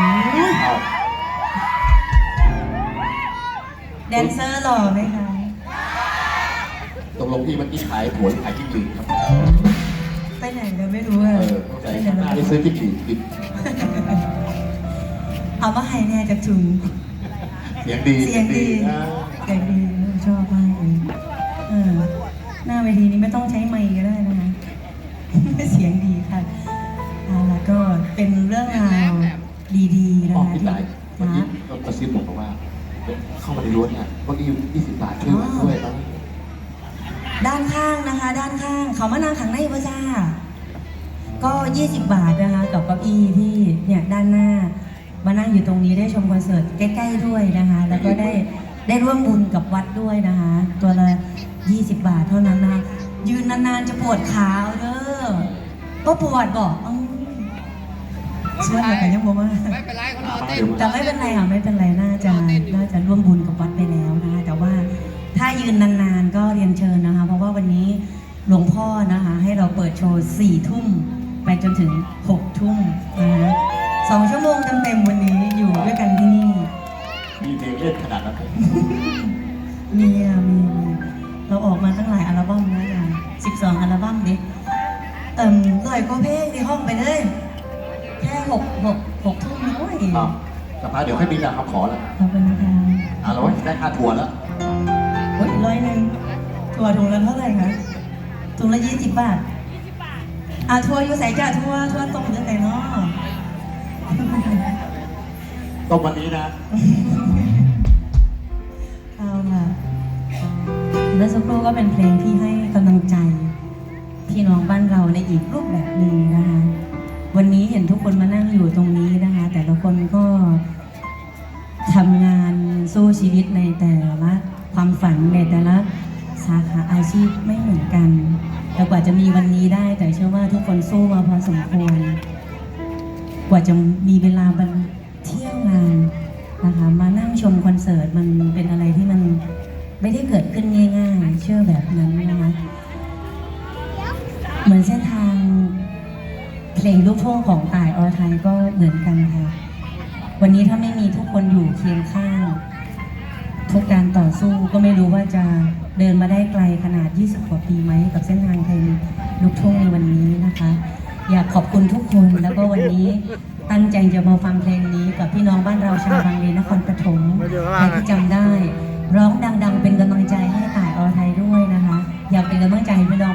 อืมเอาแดนเซอร์หล่อไหมคะ ตกลงพี่เมื่อกี้ขายผลขายจิ้งหรีดครับไปไหนเราไม่รู้เออะอเข้าใจข้างหน้าได้ซื้อจิ้งหรีดกินเอามาให้แน่จากถุงเสียงดีเสียงดีนะเสียงดี นะคะด้านข้าง เขามานั่งขังในพระจ้า ก็ 20 บาทนะคะ กับเก้าอี้ที่เนี่ยด้านหน้า มานั่งอยู่ตรงนี้ได้ชมคอนเสิร์ตใกล้ๆด้วยนะคะ แล้วก็ได้ได้ร่วมบุญกับวัดด้วยนะคะ ตัวละ 20 บาทเท่านั้นนะคะยืนนานๆจะปวดขาเด้อก็ปวดบอกอืมเชื่อเลยกันยังบอกว่า ไม่เป็นไรเขารอเต้นแต่ไม่เป็นไรค่ะไม่เป็นไรน่าจะน่าจะร่วมบุญกับวัดไปแล้วนะคะแต่ว่าถ้ายืนนานๆก็เรียน เราเปิดโชว์สี่ทุ่ม ไปจนถึงหกทุ่มนะคะสองชั่วโมงเต็มๆวันนี้อยู่ด้วยกันที่นี่ มีเพลงเล่นขนาดนั้นไหมมีอะมีมีเราออกมาตั้งหลายอัลบั้มนะจ๊ะสิบสองอัลบั้มดิเอิ่มลอยก็เพลงในห้องไปเลย แค่หกหกหกทุ่มโอ้ยอ้าวสักพักเดี๋ยวให้มีการคำขอละขอบคุณนะคะอะเราได้ค่าทัวร์แล้วโอ้ยร้อยหนึ่งถั่วถุงละเท่าไหร่คะ ถุงละยี่สิบบาทอะทัวร์อยู่ใส่จ้าทัวร์ทัวร์ตรงเดือนไหนเนาะต้มวันนี้นะเอาล่ะเมื่อสักครู่ก็เป็นเพลงที่ให้กำลังใจ พี่น้องบ้านเราในอีกรูปแบบหนึ่งนะคะวันนี้เห็นทุกคนมานั่งอยู่ตรงนี้นะคะ แต่ละคนก็ทำงานสู้ชีวิตใน ทุกคนสู้มาพอสมควรกว่าจะมีเวลาบันเที่ยวงานนะคะมานั่งชมคอนเสิร์ตมันเป็นอะไรที่มันไม่ได้เกิดขึ้นง่ายๆ เชื่อแบบนั้นนะคะเหมือนเส้นทางเพลงลูกทุ่งของต่ายอรไทยก็เหมือนกันค่ะ วันนี้ถ้าไม่มีทุกคนอยู่เคียงข้าง ทุกการต่อสู้ก็ไม่รู้ว่าจะเดินมาได้ไกลขนาด 20 กว่าปีไหมกับเส้นทางเพลงลูกทุ่งในวันนี้นะคะ อยากขอบคุณทุกคนแล้วก็วันนี้ตั้งใจจะมาฟังเพลงนี้กับพี่น้องบ้านเราชาวบางเลนนครปฐมใครที่จำได้ ร้องดัง ๆ เป็นกำลังใจให้ต่ายอรไทยด้วยนะคะ อยากเป็นกำลังใจให้พี่น้อง